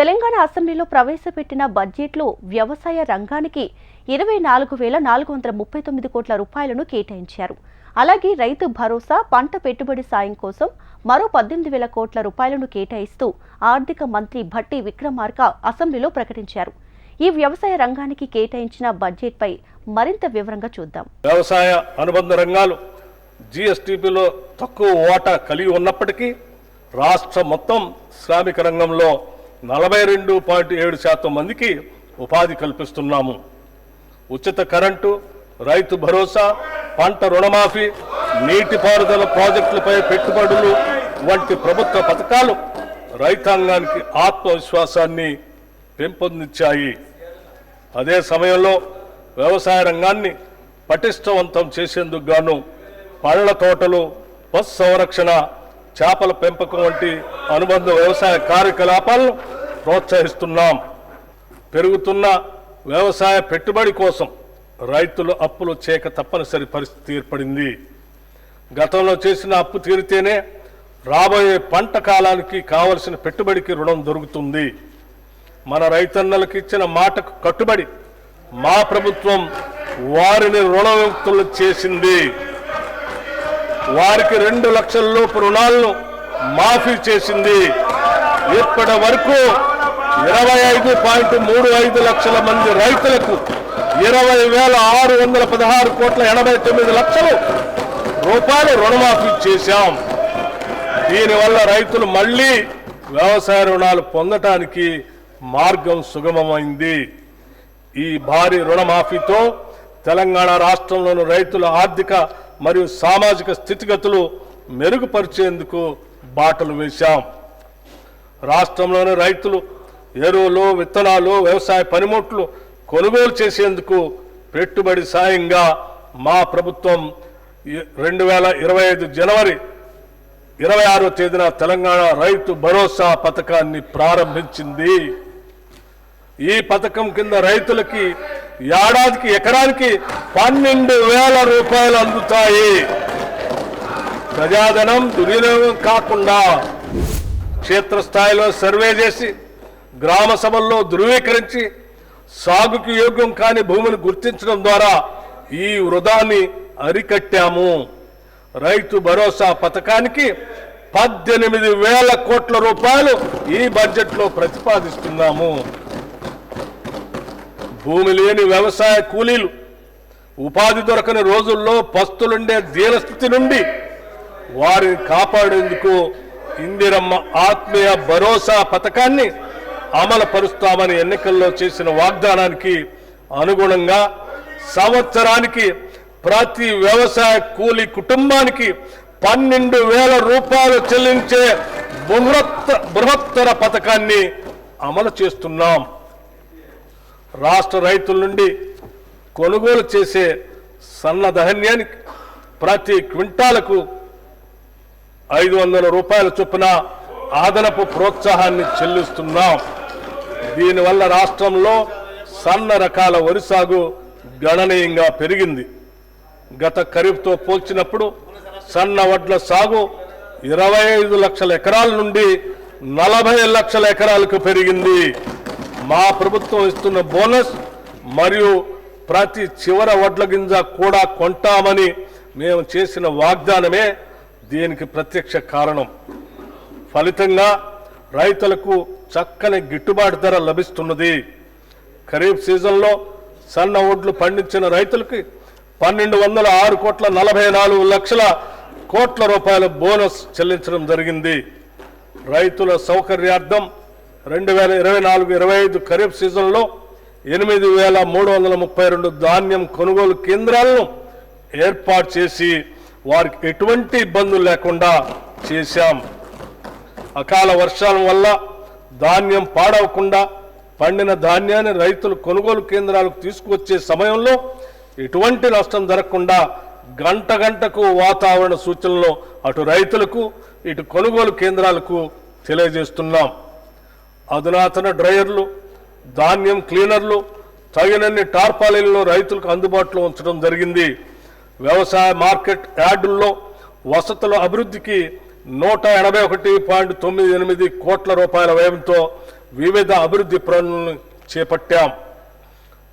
తెలంగాణ అసెంబ్లీలో ప్రవేశపెట్టిన బడ్జెట్లో వ్యవసాయ రంగానికి ఇరవై నాలుగు వేల నాలుగు వందల ముప్పై తొమ్మిది కోట్ల రూపాయలను కేటాయించారు. అలాగే రైతు భరోసా పంట పెట్టుబడి సాయం కోసం మరో పద్దెనిమిది వేల కోట్ల రూపాయలను కేటాయిస్తూ ఆర్థిక మంత్రి భట్టి విక్రమార్క అసెంబ్లీలో ప్రకటించారు. ఈ వ్యవసాయ రంగానికి కేటాయించిన బడ్జెట్పై మరింత వివరంగా చూద్దాం. వ్యవసాయ అనుబంధ రంగాలు జిఎస్టిపిలో తక్కువ ఓటా కలిగి ఉన్నప్పటికీ రాష్ట్ర మొత్తం శ్రామిక రంగంలో నలభై రెండు పాయింట్ ఏడు శాతం మందికి ఉపాధి కల్పిస్తున్నాము. ఉచిత కరెంటు రైతు భరోసా పంట రుణమాఫీ నీటిపారుదల ప్రాజెక్టులపై పెట్టుబడులు వంటి ప్రభుత్వ పథకాలు రైతాంగానికి ఆత్మవిశ్వాసాన్ని పెంపొందించాయి. అదే సమయంలో వ్యవసాయ రంగాన్ని పటిష్టవంతం చేసేందుకు గాను పళ్ళ తోటలు పశు సంరక్షణ చేపల పెంపకం వంటి అనుబంధ వ్యవసాయ కార్యకలాపాలను ప్రోత్సహిస్తున్నాం. పెరుగుతున్న వ్యవసాయ పెట్టుబడి కోసం రైతులు అప్పులు చేయక తప్పనిసరి పరిస్థితి ఏర్పడింది. గతంలో చేసిన అప్పు తీరితేనే రాబోయే పంట కాలానికి కావలసిన పెట్టుబడికి రుణం దొరుకుతుంది. మన రైతన్నలకు ఇచ్చిన మాటకు కట్టుబడి మా ప్రభుత్వం వారిని రుణవిముక్తులు చేసింది. వారికి రెండు లక్షల లోపు రుణాలను మాఫీ చేసింది. ఇప్పటి వరకు ఇరవై ఐదు పాయింట్ మూడు ఐదు లక్షల మంది రైతులకు ఇరవై వేల ఆరు వందల పదహారు కోట్ల ఎనభై తొమ్మిది లక్షలు రూపాయలు రుణమాఫీ చేశాం. దీనివల్ల రైతులు మళ్ళీ వ్యవసాయ రుణాలు పొందటానికి మార్గం సుగమమైంది. ఈ భారీ రుణమాఫీతో తెలంగాణ రాష్ట్రంలోని రైతుల ఆర్థిక మరియు సామాజిక స్థితిగతులు మెరుగుపరిచేందుకు బాటలు వేశాం. రాష్ట్రంలోని రైతులు ఎరువులు విత్తనాలు వ్యవసాయ పనిముట్లు కొనుగోలు చేసేందుకు పెట్టుబడి సాయంగా మా ప్రభుత్వం రెండు వేల ఇరవై ఐదు జనవరి ఇరవై ఆరో తేదీన తెలంగాణ రైతు భరోసా పథకాన్ని ప్రారంభించింది. ఈ పథకం కింద రైతులకి ఏడాదికి ఎకరానికి పన్నెండు వేల రూపాయలు అందుతాయి. ప్రజాధనం దుర్వినియోగం కాకుండా క్షేత్రస్థాయిలో సర్వే చేసి గ్రామ సభల్లో ధృవీకరించి సాగుకు యోగ్యం కాని భూమిని గుర్తించడం ద్వారా ఈ వృధాన్ని అరికట్టాము. రైతు భరోసా పథకానికి పద్దెనిమిది వేల కోట్ల రూపాయలు ఈ బడ్జెట్లో ప్రతిపాదిస్తున్నాము. భూమి లేని వ్యవసాయ కూలీలు ఉపాధి దొరకని రోజుల్లో పస్తులుండే దీనస్థితి నుండి వారిని కాపాడేందుకు ఇందిరమ్మ ఆత్మీయ భరోసా పథకాన్ని అమలు పరుస్తామని ఎన్నికల్లో చేసిన వాగ్దానానికి అనుగుణంగా సంవత్సరానికి ప్రతి వ్యవసాయ కూలి కుటుంబానికి పన్నెండు వేల రూపాయలు చెల్లించే బృహత్త బృహత్తర పథకాన్ని అమలు చేస్తున్నాం. రాష్ట్ర రైతుల నుండి కొనుగోలు చేసే సన్న ధాన్యానికి ప్రతి క్వింటాలకు ఐదు వందల రూపాయల చొప్పున అదనపు ప్రోత్సాహాన్ని చెల్లిస్తున్నాం. దీనివల్ల రాష్ట్రంలో సన్న రకాల వరి సాగు గణనీయంగా పెరిగింది. గత ఖరీఫ్తో పోల్చినప్పుడు సన్న వడ్ల సాగు ఇరవై ఐదు లక్షల ఎకరాల నుండి నలభై లక్షల ఎకరాలకు పెరిగింది. మా ప్రభుత్వం ఇస్తున్న బోనస్ మరియు ప్రతి చివర వడ్ల గింజ కూడా కొంటామని మేము చేసిన వాగ్దానమే దీనికి ప్రత్యక్ష కారణం. ఫలితంగా రైతులకు చక్కని గిట్టుబాటు ధర లభిస్తున్నది. ఖరీఫ్ సీజన్లో సన్న ఒడ్లు పండించిన రైతులకి పన్నెండు వందల ఆరు కోట్ల నలభై నాలుగు లక్షల కోట్ల రూపాయల బోనస్ చెల్లించడం జరిగింది. రైతుల సౌకర్యార్థం రెండు వేల ఇరవై నాలుగు ఇరవై ఐదు ఖరీఫ్ సీజన్లో ఎనిమిది వేల మూడు వందల ముప్పై రెండు ధాన్యం కొనుగోలు కేంద్రాలను ఏర్పాటు చేసి వారికి ఎటువంటి ఇబ్బందులు లేకుండా చేశాం. అకాల వర్షాల వల్ల ధాన్యం పాడవకుండా పండిన ధాన్యాన్ని రైతులు కొనుగోలు కేంద్రాలకు తీసుకువచ్చే సమయంలో ఎటువంటి నష్టం జరగకుండా గంట గంటకు వాతావరణ సూచనలు అటు రైతులకు ఇటు కొనుగోలు కేంద్రాలకు తెలియజేస్తున్నాం. అధునాతన డ్రైయర్లు ధాన్యం క్లీనర్లు తగినన్ని టార్పాలిన్లు రైతులకు అందుబాటులో ఉంచడం జరిగింది. వ్యవసాయ మార్కెట్ యార్డుల్లో వసతుల అభివృద్ధికి నూట ఎనభై ఒకటి పాయింట్ తొమ్మిది ఎనిమిది కోట్ల రూపాయల వ్యయంతో వివిధ అభివృద్ధి పనులను చేపట్టాం.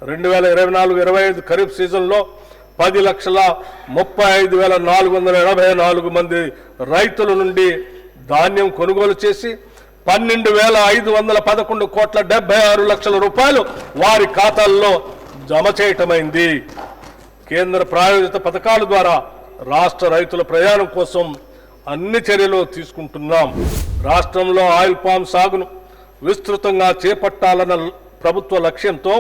రెండు వేల ఇరవై నాలుగు ఇరవై ఐదు ఖరీఫ్ సీజన్లో పది లక్షల ముప్పై ఐదు వేల నాలుగు వందల ఎనభై నాలుగు మంది రైతుల నుండి ధాన్యం కొనుగోలు చేసి పన్నెండు వేల ఐదు వందల పదకొండు కోట్ల డెబ్బై ఆరు లక్షల రూపాయలు వారి ఖాతాల్లో జమ చేయటమైంది. కేంద్ర ప్రాయోజిత పథకాల ద్వారా రాష్ట్ర రైతుల ప్రయాణం కోసం అన్ని చర్యలు తీసుకుంటున్నాం. రాష్ట్రంలో ఆయిల్ పామ్ సాగును విస్తృతంగా చేపట్టాలన్న ప్రభుత్వ లక్ష్యంతో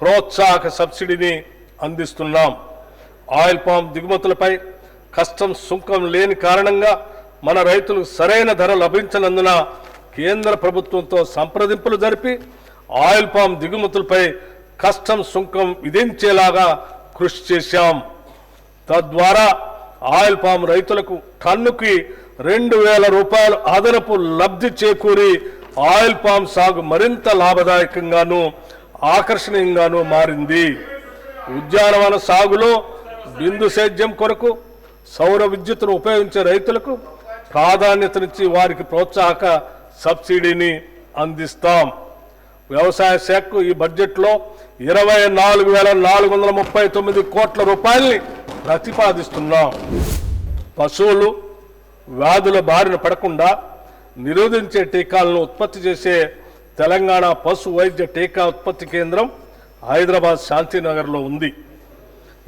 ప్రోత్సాహక సబ్సిడీని అందిస్తున్నాం. ఆయిల్ పామ్ దిగుమతులపై కష్టం సుంకం లేని కారణంగా మన రైతులకు సరైన ధర లభించనందున కేంద్ర ప్రభుత్వంతో సంప్రదింపులు జరిపి ఆయిల్ పామ్ దిగుమతులపై కష్టం సుంకం విధించేలాగా కృషి చేశాం. తద్వారా ఆయిల్ పామ్ రైతులకు టన్నుకి రెండు వేల రూపాయలు అదనపు లబ్ధి చేకూరి ఆయిల్ పామ్ సాగు మరింత లాభదాయకంగాను ఆకర్షణీయంగాను మారింది. ఉద్యానవన సాగులో బిందు సేద్యం కొరకు సౌర విద్యుత్తును ఉపయోగించే రైతులకు ప్రాధాన్యతనిచ్చి వారికి ప్రోత్సాహక సబ్సిడీని అందిస్తాం. వ్యవసాయ శాఖకు ఈ బడ్జెట్లో ఇరవై నాలుగు వేల నాలుగు వందల ముప్పై తొమ్మిది కోట్ల రూపాయల్ని ప్రతిపాదిస్తున్నాం. పశువులు వ్యాధుల బారిన పడకుండా నిరోధించే టీకాలను ఉత్పత్తి చేసే తెలంగాణ పశు వైద్య టీకా ఉత్పత్తి కేంద్రం హైదరాబాద్ శాంతినగర్లో ఉంది.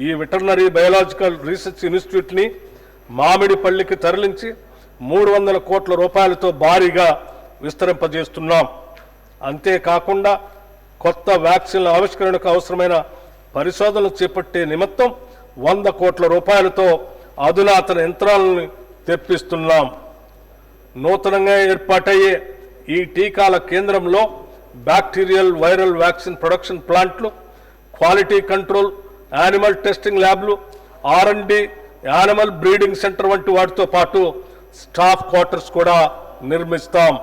ఈ వెటర్నరీ బయోలాజికల్ రీసెర్చ్ ఇన్స్టిట్యూట్ని మామిడిపల్లికి తరలించి మూడు వందల కోట్ల రూపాయలతో భారీగా విస్తరింపజేస్తున్నాం. అంతేకాకుండా కొత్త వ్యాక్సిన్ల ఆవిష్కరణకు అవసరమైన పరిశోధనలు చేపట్టే నిమిత్తం వంద కోట్ల రూపాయలతో అధునాతన యంత్రాలను తెప్పిస్తున్నాం. నూతనంగా ఏర్పాటయ్యే ఈ టీకాల కేంద్రంలో బ్యాక్టీరియల్ వైరల్ వ్యాక్సిన్ ప్రొడక్షన్ ప్లాంట్లు క్వాలిటీ కంట్రోల్ యానిమల్ టెస్టింగ్ ల్యాబ్లు R and D animal breeding centre వంటి వాటితో పాటు స్టాఫ్ క్వార్టర్స్ కూడా నిర్మిస్తాం.